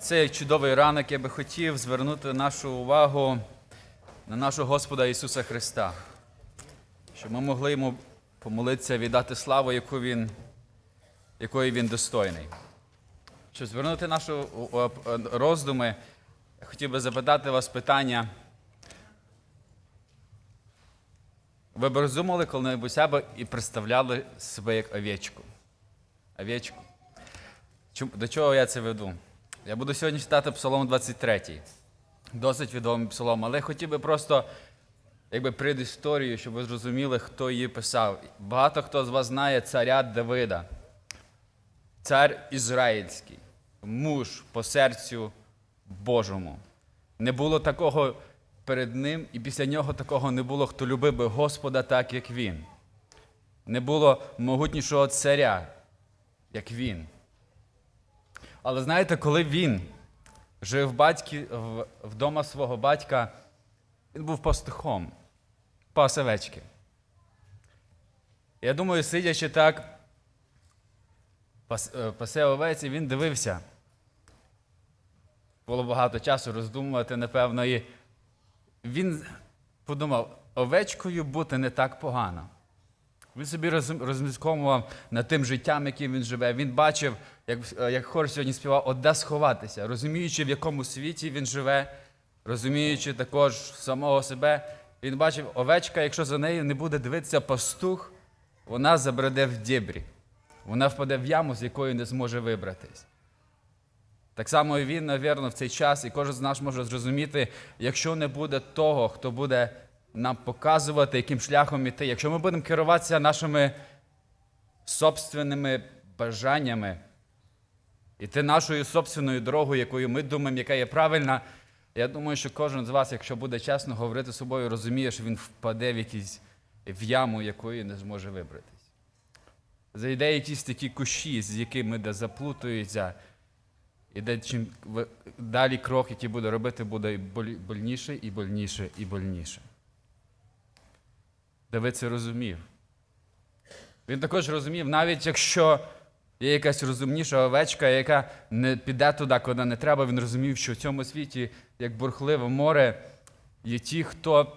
Цей чудовий ранок я би хотів звернути нашу увагу на нашого Господа Ісуса Христа, щоб ми могли йому помолитися, віддати славу, яку він, якої він достойний. Щоб звернути наші роздуми, я хотів би запитати вас питання. Ви б розуміли коли-небудь себе і представляли себе як овечку? Овечку. До чого я це веду? Я буду сьогодні читати Псалом 23. Досить відомий псалом, але хотів би просто якби предісторію, щоб ви зрозуміли, хто її писав. Багато хто з вас знає царя Давида, цар ізраїльський, муж по серцю Божому. Не було такого перед ним, і після нього такого не було, хто любив би Господа так, як він. Не було могутнішого царя, як він. Але знаєте, коли він жив батьки, вдома свого батька, він був пастухом, пас овечки. Я думаю, сидячи так, е, пасе овець, і він дивився. Було багато часу роздумувати, напевно, і він подумав, овечкою бути не так погано. Він собі роз- розмірковував над тим життям, яким він живе. Він бачив, як, е, як хор сьогодні співав, от де сховатися, розуміючи, в якому світі він живе, розуміючи також самого себе. Він бачив, овечка, якщо за нею не буде дивитися пастух, вона забреде в дібрі. Вона впаде в яму, з якої не зможе вибратись. Так само і він, навірно, в цей час, і кожен з нас може зрозуміти, якщо не буде того, хто буде нам показувати, яким шляхом іти, якщо ми будемо керуватися нашими собственними бажаннями, іти нашою собственною дорогою, якою ми думаємо, яка є правильна, я думаю, що кожен з вас, якщо буде чесно говорити з собою, розуміє, що він впаде в якісь в яму, якої не зможе вибратись. Зайде якісь такі кущі, з якими де заплутується, і де чим далі крок, який буде робити, буде больніше, і больніше, і больніше. Давид це розумів. Він також розумів, навіть якщо є якась розумніша овечка, яка не піде туди, куди не треба, він розумів, що в цьому світі, як бурхливе море, є ті, хто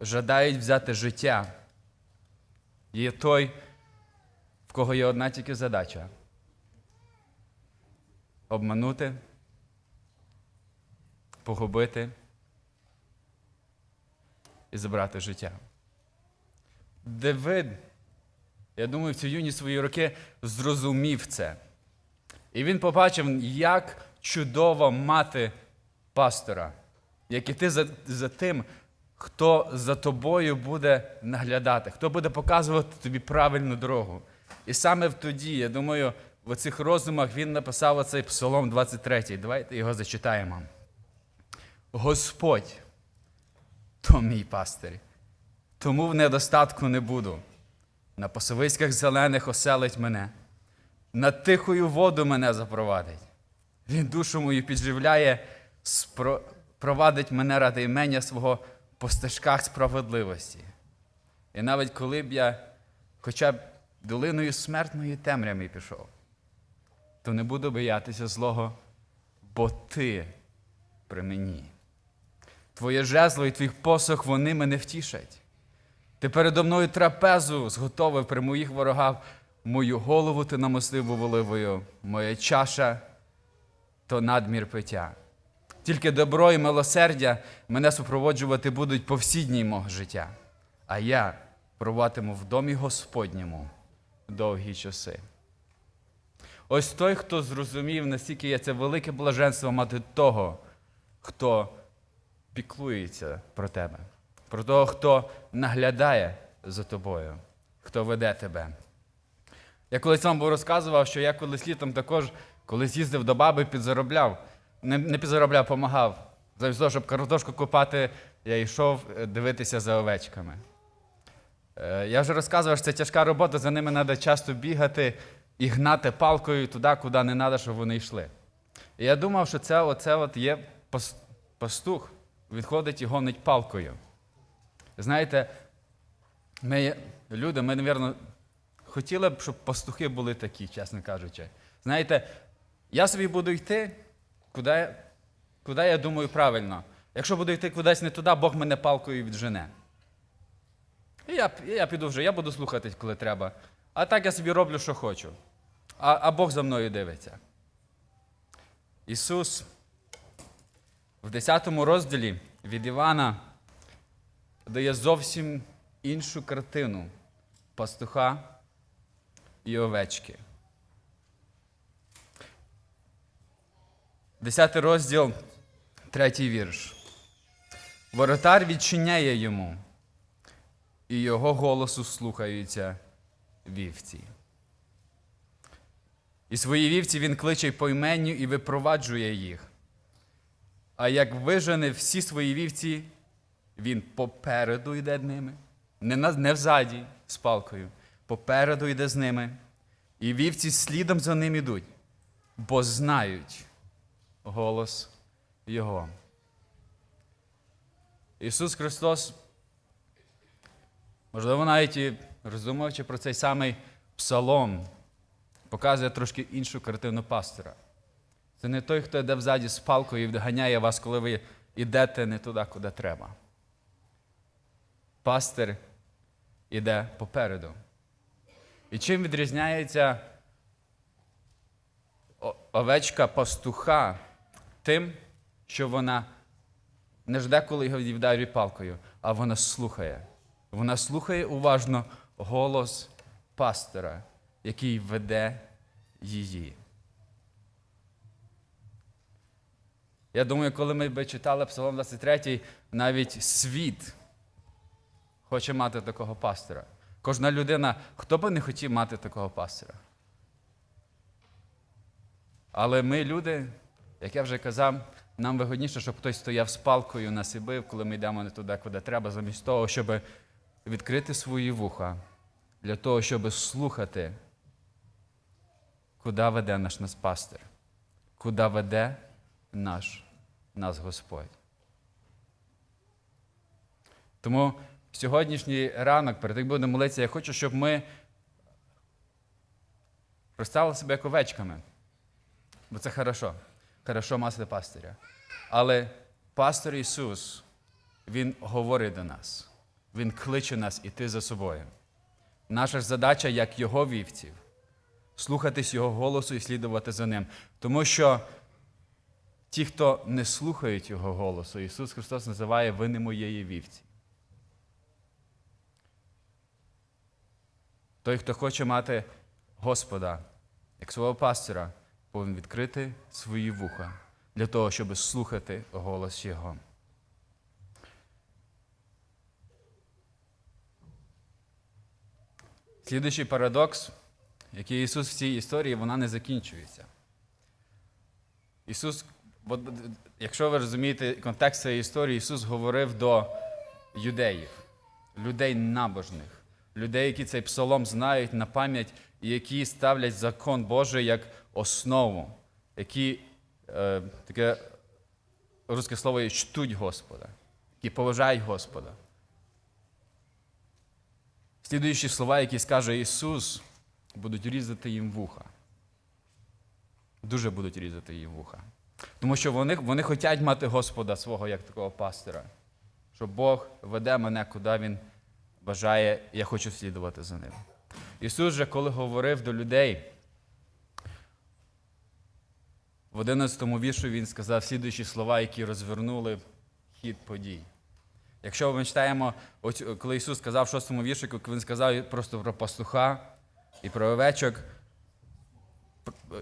жадають взяти життя. Є той, в кого є одна тільки задача обманути, погубити і забрати життя. Давид, я думаю, в ці юні свої роки зрозумів це. І він побачив, як чудово мати пастора, як іти за, за тим, хто за тобою буде наглядати, хто буде показувати тобі правильну дорогу. І саме в тоді, я думаю, в цих роздумах він написав оцей Псалом 23. Давайте його зачитаємо. Господь, то мій пастир, тому в недостатку не буду. На пасовиськах зелених оселить мене, на тихою воду мене запровадить. Він душу мою підживляє, спро- провадить мене ради імення свого по стежках справедливості. І навіть коли б я хоча б долиною смертної темряви пішов, то не буду боятися злого, бо ти при мені. Твоє жезло і твій посох вони мене втішать. Ти передо мною трапезу зготовив при моїх ворогах, мою голову ти намостив оливою, моя чаша то надмір пиття. Тільки добро і милосердя мене супроводжувати будуть по всі дні мого життя, а я проватиму в домі Господньому довгі часи. Ось той, хто зрозумів, наскільки є це велике блаженство мати того, хто піклується про тебе, про того, хто наглядає за тобою, хто веде тебе. Я колись вам був розказував, що я колись літом також, колись їздив до баби, підзаробляв. Не, не підзаробляв, помагав. Замість того, щоб картошку копати, я йшов е, дивитися за овечками. Е, Я вже розказував, що це тяжка робота, за ними треба часто бігати і гнати палкою туди, куди не треба, щоб вони йшли. І я думав, що це оце от є пастух, відходить і гонить палкою. Знаєте, ми, люди, ми, мабуть, хотіли б, щоб пастухи були такі, чесно кажучи. Знаєте, Я собі буду йти, куди, куди я думаю правильно. Якщо буду йти кудись не туди, Бог мене палкою віджене. І я, я піду вже, я буду слухати, коли треба. А так я собі роблю, що хочу. А, а Бог за мною дивиться. Ісус в 10 розділі від Івана дає зовсім іншу картину пастуха і овечки. Десятий розділ, третій вірш. Воротар відчиняє йому, і його голосу слухаються вівці. І свої вівці він кличе по іменню і випроваджує їх. А як вижене всі свої вівці, він попереду йде ними, не, на, не взаді з палкою, попереду йде з ними. І вівці слідом за ним ідуть, бо знають голос Його. Ісус Христос, можливо, навіть і роздумуючи про цей самий псалом, показує трошки іншу картину пастора. Це не той, хто йде взаді з палкою і вганяє вас, коли ви йдете не туди, куди треба. Пастир іде попереду. І чим відрізняється овечка пастуха тим, що вона не жде, коли його вдарює палкою, а вона слухає. Вона слухає уважно голос пастора, який веде її. Я думаю, коли ми би читали Псалом 23, навіть світ хоче мати такого пастора. Кожна людина, хто би не хотів мати такого пастора. Але ми, люди, як я вже казав, нам вигодніше, щоб хтось стояв з палкою нас і бив, коли ми йдемо не туди, куди треба, замість того, щоб відкрити свої вуха, для того, щоб слухати, куди веде наш нас пастир, куди веде наш нас Господь. Тому в сьогоднішній ранок, перед тим будемо молитися, я хочу, щоб ми представили себе як овечками. Бо це хорошо. Хорошо мати пастиря. Але пастор Ісус, Він говорить до нас. Він кличе нас іти за собою. Наша ж задача, як Його вівців, слухатись Його голосу і слідувати за ним. Тому що ті, хто не слухають Його голосу, Ісус Христос називає ви не моєї вівці. Той, хто хоче мати Господа як свого пастора, повинен відкрити свої вуха для того, щоб слухати голос Його. Слідуючий парадокс, який Ісус в цій історії, вона не закінчується. Ісус, от, якщо ви розумієте контекст цієї історії, Ісус говорив до юдеїв, людей набожних, людей, які цей псалом знають на пам'ять і які ставлять закон Божий як основу, які е, таке русське слово є чтуть Господа, які поважають Господа. Слідуючі слова, які скаже Ісус, будуть різати їм вуха. Дуже будуть різати їм вуха. Тому що вони, вони хочуть мати Господа свого як такого пастора. Що Бог веде мене, куди Він бажає, я хочу слідувати за ним. Ісус же, коли говорив до людей, в 11 віршу Він сказав слідуючі слова, які розвернули хід подій. Якщо ми читаємо, коли Ісус сказав в 6 вірші, Він сказав просто про пастуха і про овечок,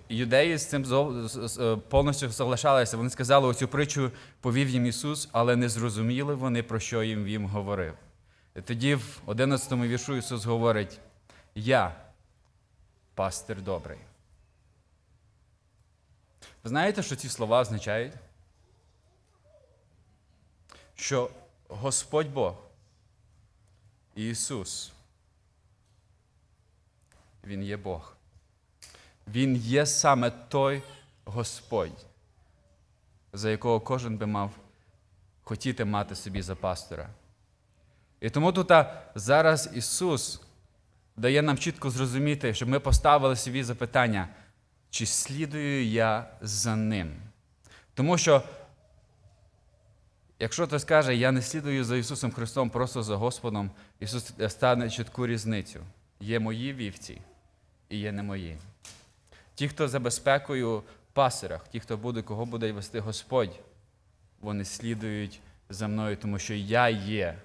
юдеї з цим повністю соглашалися. Вони сказали, оцю притчу повів їм Ісус, але не зрозуміли вони, про що їм він говорив. Тоді в 11 віршу Ісус говорить: Я пастир добрий. Ви знаєте, що ці слова означають? Що Господь Бог, Ісус, Він є Бог. Він є саме той Господь, за якого кожен би мав хотіти мати собі за пастора. І тому тут зараз Ісус дає нам чітко зрозуміти, щоб ми поставили собі запитання, чи слідую я за ним. Тому що, якщо хтось каже, я не слідую за Ісусом Христом, просто за Господом, Ісус стане чітку різницю. Є мої вівці і є не мої. Ті, хто за безпекою пасирах, ті, хто буде, кого буде вести Господь, вони слідують за мною, тому що я є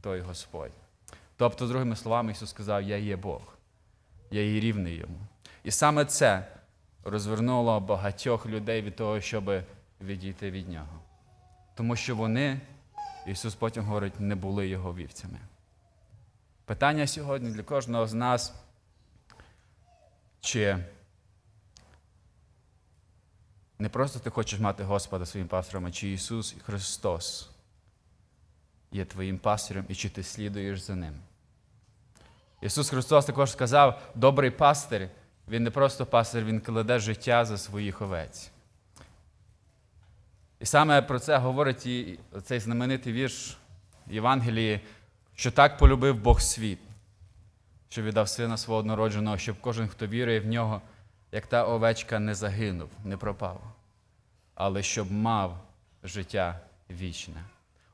той Господь. Тобто, другими словами, Ісус сказав, я є Бог, я є рівний йому. І саме це розвернуло багатьох людей від того, щоб відійти від нього. Тому що вони, Ісус потім говорить, не були його вівцями. Питання сьогодні для кожного з нас, чи не просто ти хочеш мати Господа своїм пастором, а чи Ісус Христос є твоїм пастирем і чи ти слідуєш за ним. Ісус Христос також сказав, добрий пастир, Він не просто пастир, Він кладе життя за своїх овець. І саме про це говорить і цей знаменитий вірш Євангелії, що так полюбив Бог світ, що віддав сина свого однородженого, щоб кожен, хто вірує в нього, як та овечка не загинув, не пропав, але щоб мав життя вічне.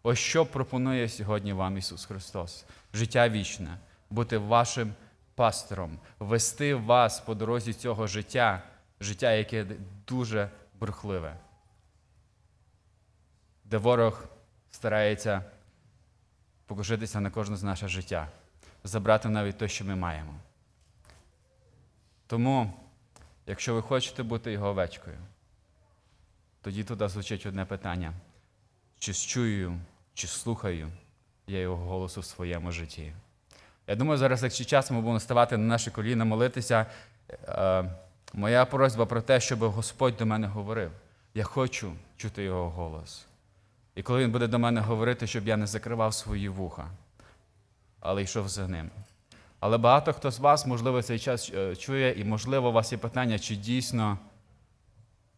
Ось що пропонує сьогодні вам Ісус Христос: життя вічне, бути вашим пастором, вести вас по дорозі цього життя, життя, яке дуже бурхливе, де ворог старається покушитися на кожне з наше життя, забрати навіть те, що ми маємо. Тому, якщо ви хочете бути його овечкою, тоді туди звучить одне питання: чи чую, чи слухаю я його голосу в своєму житті? Я думаю, зараз, якщо час ми будемо ставати на наші коліна, молитися. Е, моя просьба про те, щоб Господь до мене говорив. Я хочу чути його голос. І коли він буде до мене говорити, щоб я не закривав свої вуха, але йшов за ним. Але багато хто з вас, можливо, цей час е, чує, і, можливо, у вас є питання, чи дійсно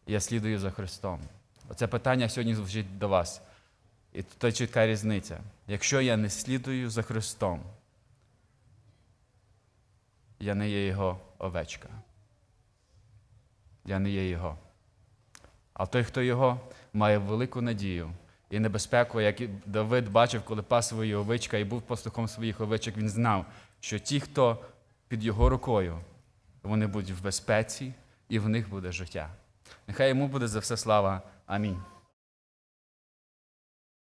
я слідую за Христом. Оце питання сьогодні звучить до вас. І тут чітка різниця. Якщо я не слідую за Христом, я не є його овечка. Я не є його. А той, хто його, має велику надію і небезпеку, як Давид бачив, коли пас свої овечка і був пастухом своїх овечок, він знав, що ті, хто під його рукою, вони будуть в безпеці, і в них буде життя. Нехай йому буде за все слава. Амінь.